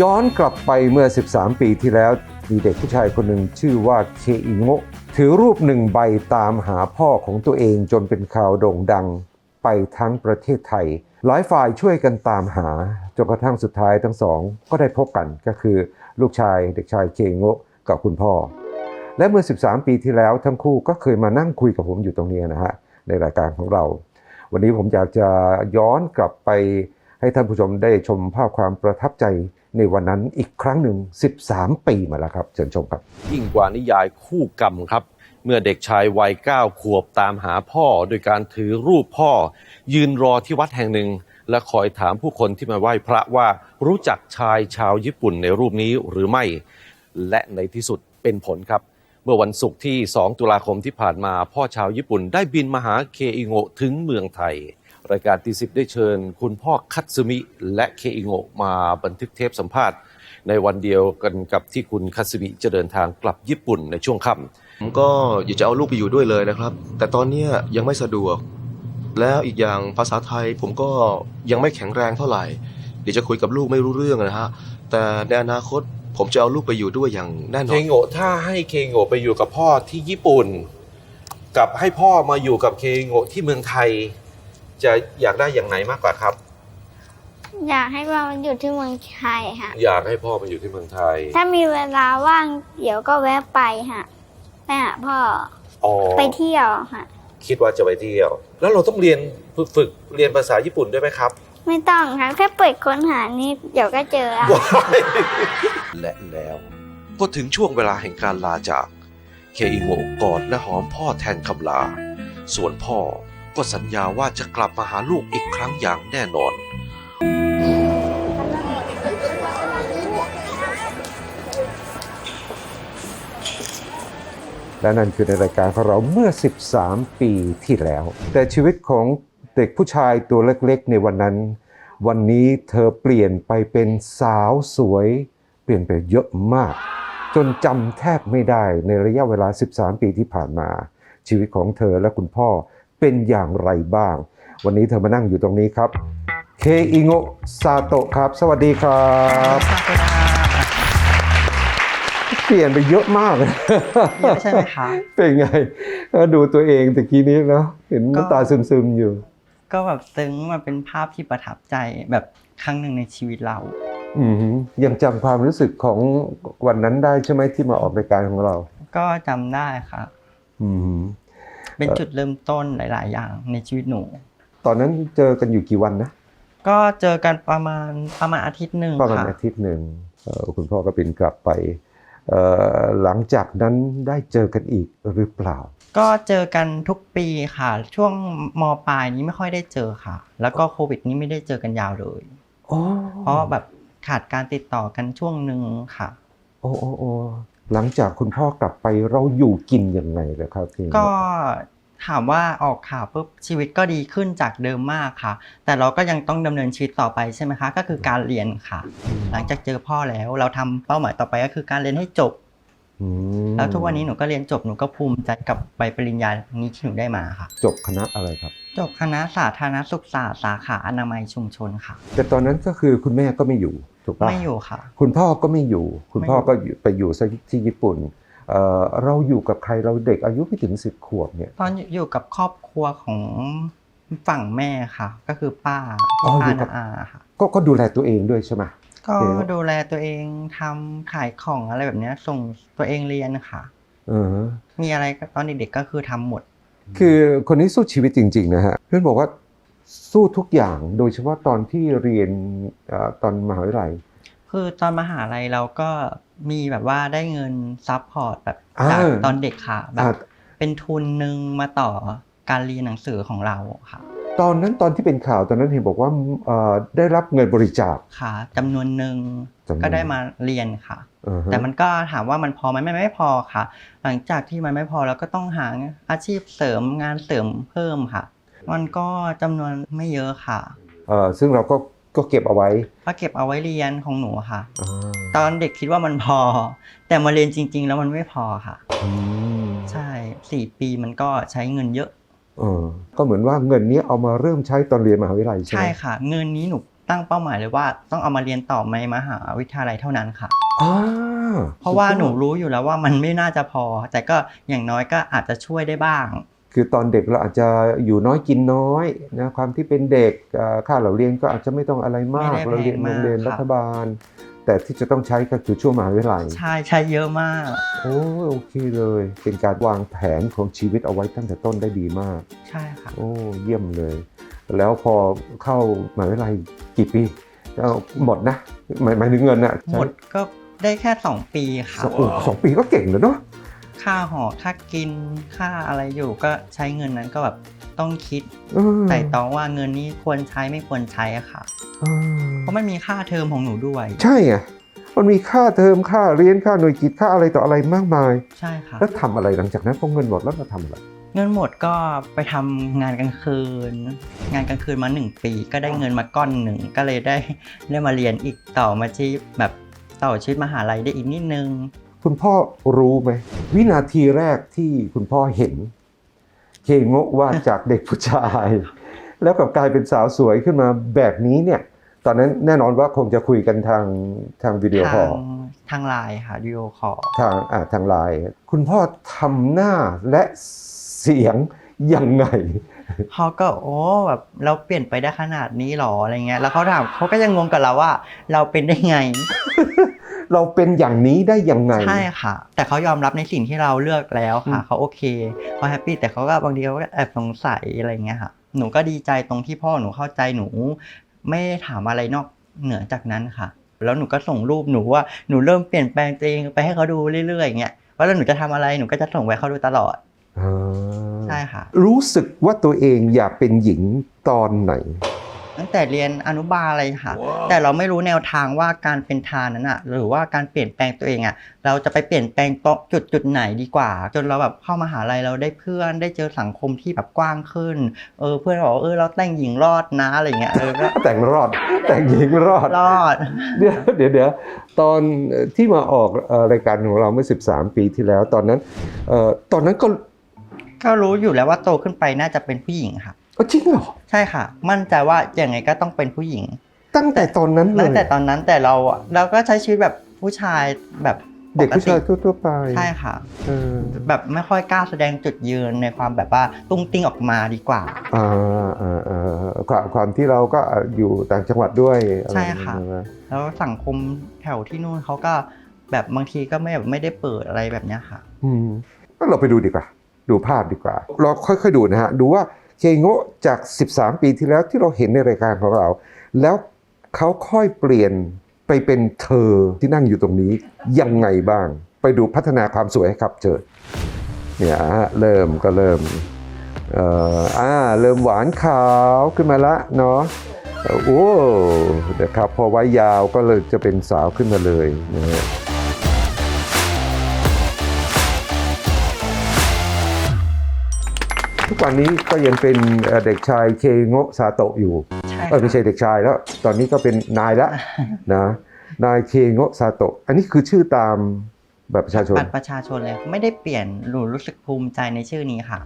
ย้อนกลับไปเมื่อ 13 ปีที่แล้ว มีเด็กผู้ชายคนหนึ่งชื่อว่าเคอิโงะถือรูปหนึ่งใบตามหาพ่อของตัวเองจนเป็นข่าวโด่งดังไปทั้งประเทศไทย หลายฝ่ายช่วยกันตามหาจนกระทั่งสุดท้ายทั้งสองก็ได้พบกันก็คือลูกชายเด็กชายเคอิโงะกับคุณพ่อ และเมื่อ 13 ปีที่แล้วทั้งคู่ก็เคยมานั่งคุยกับผมอยู่ตรงนี้นะฮะในรายการของเรา วันนี้ผมอยากจะย้อนกลับไปให้ท่านผู้ชมได้ชมภาพความประทับใจ ในวันนั้นอีกครั้งหนึ่ง 13 ปีมาแล้วครับ เชิญชมครับ ยิ่งกว่านิยายคู่กรรมครับ เมื่อเด็กชายวัยเก้าขวบตามหาพ่อ โดยการถือรูปพ่อ ยืนรอที่วัดแห่งหนึ่ง และคอยถามผู้คนที่มาไหว้พระว่ารู้จักชายชาวญี่ปุ่นในรูปนี้หรือไม่ และในที่สุดเป็นผลครับเมื่อวันศุกร์ที่ 2 ตุลาคมที่ผ่านมา พ่อชาวญี่ปุ่นได้บินมาหาเคอิโงะถึงเมืองไทย รายการตีสิบได้เชิญ คุณพ่อคัตสึมิ และเคอิโงะมาบันทึกเทปสัมภาษณ์ ในวันเดียวกันกับที่คุณคัตสึมิจะเดินทางกลับญี่ปุ่นในช่วงค่ำผมก็อยากจะเอาลูกไปอยู่ด้วยเลยนะครับ แต่ตอนเนี้ยยังไม่สะดวก แล้วอีกอย่างภาษาไทยผมก็ยังไม่แข็งแรงเท่าไหร่ เดี๋ยวจะคุยกับลูกไม่รู้เรื่องนะฮะแต่ในอนาคตผมจะเอาลูกไปอยู่ด้วยอย่างแน่นอเคนโงะถ้าให้เคโงะไปอยู่กับพ่อที่ญี่ปุ่น กับให้พ่อมาอยู่กับเคโงะที่เมืองไทย จะอยากได้อย่างไหนมากกว่าครับ อยากให้พ่อมันอยู่ที่เมืองไทยค่ะ อยากให้พ่อมาอยู่ที่เมืองไทยถ้ามีเวลาว่างเดี๋ยวก็แวะไปค่ะไปหาพ่ออ๋อไปเที่ยวค่ะ คิดว่าจะไปเที่ยว แล้วเราต้องเรียนฝึกฝึกเรียนภาษาญี่ปุ่นด้วยไหมครับ ไม่ต้องค่ะแค่เปิดค้นหานี่เดี๋ยวก็เจอแล้ว และแล้วก็ถึงช่วงเวลาแห่งการลาจาก เคอิโงะกอดและหอมพ่อแทนคำลา ส่วนพ่อ ก็สัญญาว่าจะกลับมาหาลูกอีกครั้งอย่างแน่นอน และนั่นคือในรายการของเราเมื่อ 13 ปีที่แล้ว แต่ชีวิตของเด็กผู้ชายตัวเล็กๆ ในวันนั้น วันนี้เธอเปลี่ยนไปเป็นสาวสวย เปลี่ยนไปเยอะมาก จนจำแทบไม่ได้ในระยะเวลา 13 ปีที่ผ่านมา ชีวิตของเธอและคุณพ่อ เป็นอย่างไรบ้าง วันนี้เธอมานั่งอยู่ตรงนี้ครับ เคอิโงะซาโตะครับ สวัสดีครับ เปลี่ยนไปเยอะมากเลยเยอะใช่ไหมคะ เป็นไงก็ดูตัวเองตะกี้นี้เนาะเห็นน้ำตาซึมๆอยู่ ก็แบบซึ้งมันเป็นภาพที่ประทับใจแบบครั้งหนึ่งในชีวิตเราอือหือยังจำความรู้สึกของวันนั้นได้ใช่ไหมที่มาออกรายการของเรา ก็จำได้ค่ะอือหือ เป็นจุดเริ่มต้นหลาย ๆ อย่างในชีวิตหนู ตอนนั้นเจอกันอยู่กี่วันนะ ก็เจอกันประมาณประมาณอาทิตย์หนึ่งประมาณค่ะอาทิตย์หนึ่งเอ่อคุณพ่อก็บินกลับไปเอ่อหลังจากนั้นได้เจอกันอีกหรือเปล่า ก็เจอกันทุกปีค่ะ ช่วงมปลายนี้ไม่ค่อยได้เจอค่ะ แล้วก็โควิดนี้ไม่ได้เจอกันยาวเลยโอ้เพราะแบบขาดการติดต่อกันช่วงหนึ่งค่ะ โอ้โอ้โอ้ หลังจากคุณพ่อกลับไปเราอยู่กินยังไงเลยครับพี่ก็ถามว่าออกข่าวปุ๊บชีวิตก็ดีขึ้นจากเดิมมากค่ะ แต่เราก็ยังต้องดำเนินชีวิตต่อไปใช่ไหมคะ ก็คือการเรียนค่ะ หลังจากเจอพ่อแล้วเราทำเป้าหมายต่อไปก็คือการเรียนให้จบ แล้วทุกวันนี้หนูก็เรียนจบหนูก็ภูมิใจกับใบปริญญานี้ที่หนูได้มาค่ะ จบคณะอะไรครับ จบคณะสาธารณสุขศาสตร์สาขาอนามัยชุมชนค่ะ แต่ตอนนั้นก็คือคุณแม่ก็ไม่อยู่ถูกปะไม่อยู่ค่ะ คุณพ่อก็ไม่อยู่ คุณพ่อไม่อยู่ก็อยู่ไปอยู่ซะที่ญี่ปุ่นเอ่อเราอยู่กับใครเราเด็กอายุไม่ถึงสิบขวบเนี่ย ตอนอยู่กับครอบครัวของฝั่งแม่ค่ะ ก็คือป้าอ๋อพี่อยู่ป้ากับนาอาค่ะก็ก็ดูแลตัวเองด้วยใช่ไหม ก็โอเคดูแลตัวเองทำขายของอะไรแบบเนี้ย ส่งตัวเองเรียนค่ะ เออ มีอะไรก็ตอนเด็กๆก็คือทำหมด คือคนนี้สู้ชีวิตจริง ๆ นะฮะ เพื่อนบอกว่าสู้ทุกอย่างโดยเฉพาะตอนที่เรียนเอ่อตอนมหาวิทยาลัย คือตอนมหาลัยเราก็มีแบบว่าได้เงินซัพพอร์ตแบบอ่าจากตอนเด็กค่ะแบอ่าบเป็นทุนหนึ่งมาต่อการเรียนหนังสือของเราค่ะ ตอนนั้นตอนที่เป็นข่าวตอนนั้นเห็นบอกว่าเอ่อได้รับเงินบริจาคค่ะจำนวนหนึ่งจำนวนก็ได้มาเรียนค่ะอ่าฮะแต่มันก็ถามว่ามันพอไหมไม่ไม่พอค่ะ หลังจากที่มันไม่พอเราก็ต้องหาอาชีพเสริมงานเสริมเพิ่มค่ะ มันก็จำนวนไม่เยอะค่ะเอ่อซึ่งเราก็ก็เก็บเอาไว้ก็เก็บเอาไว้เรียนของหนูค่ะอ่าตอนเด็กคิดว่ามันพอ แต่มาเรียนจริง ๆ แล้วมันไม่พอค่ะอืมใช่สี่ปีมันก็ใช้เงินเยอะเออ ก็เหมือนว่าเงินนี้เอามาเริ่มใช้ตอนเรียนมหาวิทยาลัยใช่ไหมใช่ค่ะ เงินนี้หนูตั้งเป้าหมายเลยว่าต้องเอามาเรียนต่อในมหาวิทยาลัยเท่านั้นค่ะอ่าเพราะว่าหนูรู้อยู่แล้วว่ามันไม่น่าจะพอ แต่ก็อย่างน้อยก็อาจจะช่วยได้บ้าง คือตอนเด็กเราอาจจะอยู่น้อยกินน้อยนะความที่เป็นเด็กเอ่อค่าเหล่าเรียนก็อาจจะไม่ต้องอะไรมากไม่ได้เราเรียนแพงโรมากงเรียนค่ะรัฐบาล แต่ที่จะต้องใช้ก็คือช่วงมหาวิทยาลัย ใช่ใช่เยอะมาก โอ้โอเคเลย เป็นการวางแผนของชีวิตเอาไว้ตั้งแต่ต้นได้ดีมาก ใช่ค่ะ โอ้เยี่ยมเลย แล้วพอเข้ามหาวิทยาลัยกี่ปีเอาหมดนะหมายหมายถึงเงินอะหมดก็ได้แค่ 2 ปีค่ะสองโอ้สองปีก็เก่งแล้วเนาะค่าหอค่ากินค่าอะไรอยู่ก็ใช้เงินนั้นก็แบบต้องคิดเออ ไต่ตองว่าเงินนี้ควรใช้ไม่ควรใช้อะค่ะ เออ เพราะมันมีค่าเทอมของหนูด้วย ใช่ไงมันมีค่าเทอมค่าเรียนค่าหน่วยกิจค่าอะไรต่ออะไรมากมาย ใช่ค่ะแล้วทำอะไรหลังจากนั้นพอเงินหมดแล้วเราทำอะไรเงินหมดก็ไปทำงานกลางคืน งานกลางคืนมาหนึ่งปี ก็ได้เงินมาก้อนหนึ่งก็เลยได้ได้มาเรียนอีกต่อมาที่แบบต่อชีวิตมหาลัยได้อีกนิดนึง คุณพ่อรู้ไหมวินาทีแรกที่คุณพ่อเห็น เคโงะว่าจากเด็กผู้ชาย แล้วกลับกลายเป็นสาวสวยขึ้นมาแบบนี้เนี่ย ตอนนั้นแน่นอนว่าคงจะคุยกันทางทางวิดีโอคทาองลทางไลน์ค่ะวิดีโอคอลทางอ่าทางไลน์คุณพ่อทำหน้าและเสียงยังไงเขาก็โอ้แบบเราเปลี่ยนไปได้ขนาดนี้หรออะไรเงี้ยแล้วเขาถามเขาก็ยังงงกับเราว่า เราเป็นได้ไง เราเป็นอย่างนี้ได้ยังไงใช่ค่ะ แต่เขายอมรับในสิ่งที่เราเลือกแล้วค่ะอืมเขาโอเคเขาแฮปปี้แต่เขาก็บางทีเขาก็แอบสงสัยอะไรเงี้ยค่ะหนูก็ดีใจตรงที่พ่อหนูเข้าใจหนู ไม่ได้ถามอะไรนอกเหนือจากนั้นค่ะ แล้วหนูก็ส่งรูปหนูว่าหนูเริ่มเปลี่ยนแปลงตัวเองไปให้เขาดูเรื่อยๆอย่างเงี้ยว่าแล้วหนูจะทำอะไรหนูก็จะส่งไปให้เขาดูตลอดอ่าใช่ค่ะ รู้สึกว่าตัวเองอยากเป็นหญิงตอนไหน ตั้งแต่เรียนอนุบาลอะไรค่ะแต่เราไม่รู้แนวทางว่าการเป็นทานนั้นอะหรือว่าการเปลี่ยนแปลงตัวเองอะเราจะไปเปลี่ยนแปลงตรงจุดจุดไหนดีกว่า จนเราแบบเข้ามาหาลัยเราได้เพื่อนได้เจอสังคมที่แบบกว้างขึ้นเออเพื่อนบอกว่าเออเราแต่งหญิงรอดนะอะไรเงี้ยเออก็แต่งรอดแต่งหญิงรอดรอดเดี๋ยวเดี๋ยวเดี๋ยวตอนที่มาออกเอ่อรายการของเราเมื่อ 13 ปีที่แล้วตอนนั้นเอ่อตอนนั้นก็ก็รู้อยู่แล้วว่าโตขึ้นไปน่าจะเป็นผู้หญิงค่ะ เอ้าจริงเหรอ ใช่ค่ะ มั่นใจว่าอย่างไงก็ต้องเป็นผู้หญิง ตั้งแต่ตอนนั้นเลตั้งยแต่ตอนนั้นแต่เราอะเราก็ใช้ชีวิตแบบผู้ชายแบบปเด็กกผู้ติชายทั่วๆไปใช่ค่ะเออแบบไม่ค่อยกล้าแสดงจุดยืนในความแบบว่าตุ้งติ้งออกมาดีกว่าอ่าอ่าอ่าความความที่เราก็อยู่ต่างจังหวัดด้วยอไรใช่ค่ะอย่างเงี้ยแล้วสังคมแถวที่นู่นเขาก็แบบบางทีก็ไม่แบบไม่ได้เปิดอะไรแบบเนี้ยค่ะ อืมก็เราไปดูดีกว่า ดูภาพดีกว่า เราค่อยๆดูนะฮะดูว่า เคโงะจาก 13 ปีที่แล้วที่เราเห็นในรายการของเรา แล้วเขาค่อยเปลี่ยนไปเป็นเธอที่นั่งอยู่ตรงนี้ยังไงบ้าง ไปดูพัฒนาความสวยให้ครับเจอเนี่ยฮะเริ่มก็เริ่มเอ่ออ่าเริ่มหวานขาวขึ้นมาละเนาะเอ่อโอ้นะครับพอไว้ยาวก็เลยจะเป็นสาวขึ้นมาเลยนะฮะ ทุกวันนี้ก็ยังเป็นเอ่อเด็กชายเคโงะซาโตะอยู่ใช่เออไม่ใช่เด็กชายแล้ว ตอนนี้ก็เป็นนายแล้วนะนายเคโงะซาโตะอันนี้คือชื่อตามแบบประชาชนบัตรประชาชนเลยไม่ได้เปลี่ยนหนูรู้สึกภูมิใจในชื่อนี้ค่ะ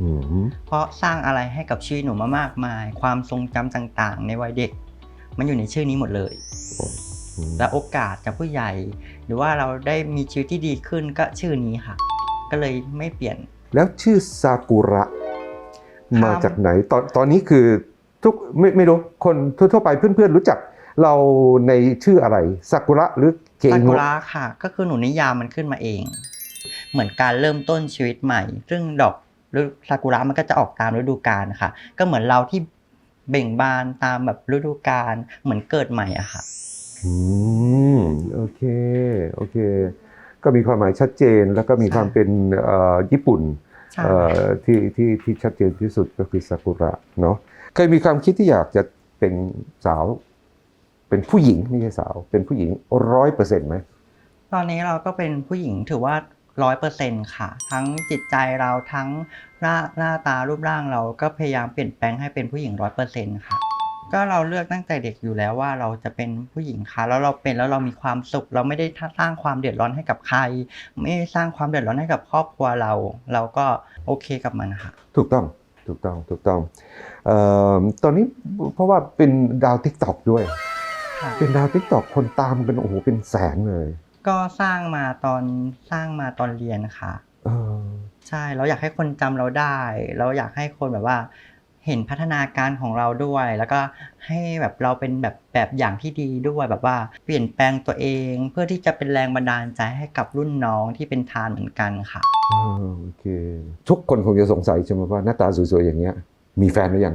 อืมเพราะสร้างอะไรให้กับชีวิตหนูมามากมาย ความทรงจำต่าง ๆ ในวัยเด็ก มันอยู่ในชื่อนี้หมดเลยอืมและโอกาสจากผู้ใหญ่ หรือว่าเราได้มีชีวิตที่ดีขึ้นก็ชื่อนี้ค่ะ ก็เลยไม่เปลี่ยน แล้วชื่อซากุระครับ มาจากไหนตอนตอนนี้คือทุกไม่ไม่รู้คนทั่วๆไปเพื่อนๆรู้จักเราในชื่ออะไรซากุระหรือเคซากุโงะระค่ะ ก็คือหนูนิยามมันขึ้นมาเอง เหมือนการเริ่มต้นชีวิตใหม่ ซึ่งดอกหรือซากุระมันก็จะออกตามฤดูกาลค่ะ ก็เหมือนเราที่เบ่งบานตามแบบฤดูกาลเหมือนเกิดใหม่อะค่ะอืมโอเคโอเค ก็มีความหมายชัดเจนแล้วก็มีใช่ความเป็นเอ่อญี่ปุ่นใช่เอ่อ ที่ที่ที่ชัดเจนที่สุดก็คือซากุระเนาะเคยมีความคิดที่อยากจะเป็นสาว เป็นผู้หญิงไม่ใช่สาว เป็นผู้หญิงร้อยเปอร์เซ็นต์ไหมตอนนี้เราก็เป็นผู้หญิงถือว่าร้อยเปอร์เซ็นค่ะ ทั้งจิตใจเราทั้งหน้าหน้าตารูปร่างเราก็พยายามเปลี่ยนแปลงให้เป็นผู้หญิงร้อยเปอร์เซ็นค่ะ ก็เราเลือกตั้งแต่เด็กอยู่แล้วว่าเราจะเป็นผู้หญิงค่ะแล้วเราเป็นแล้วเรามีความสุข เราไม่ได้สร้างความเดือดร้อนให้กับใคร ไม่ได้สร้างความเดือดร้อนให้กับครอบครัวเรา เราก็โอเคกับมันค่ะถูกต้องถถูกต้องถูกต้องเอ่อตอนนี้เพราะว่าเป็นดาวทิกตอกด้วยค่ะเป็นดาวทิกตอกคนตามกันโอ้โหเป็นแสนเลย ก็สร้างมาตอนสร้างมาตอนเรียนค่ะเออใช่เราอยากให้คนจำเราได้ เราอยากให้คนแบบว่าเห็นพัฒนาการของเราด้วย แล้วก็ให้แบบเราเป็นแบบแบบอย่างที่ดีด้วยแบบว่าเปลี่ยนแปลงตัวเอง เพื่อที่จะเป็นแรงบันดาลใจให้กับรุ่นน้องที่เป็นทานเหมือนกันค่ะโอเคทุกคนคงจะสงสัยใช่ไหมว่าหน้าตาสวยๆอย่างเงี้ยมีแฟนหรือยัง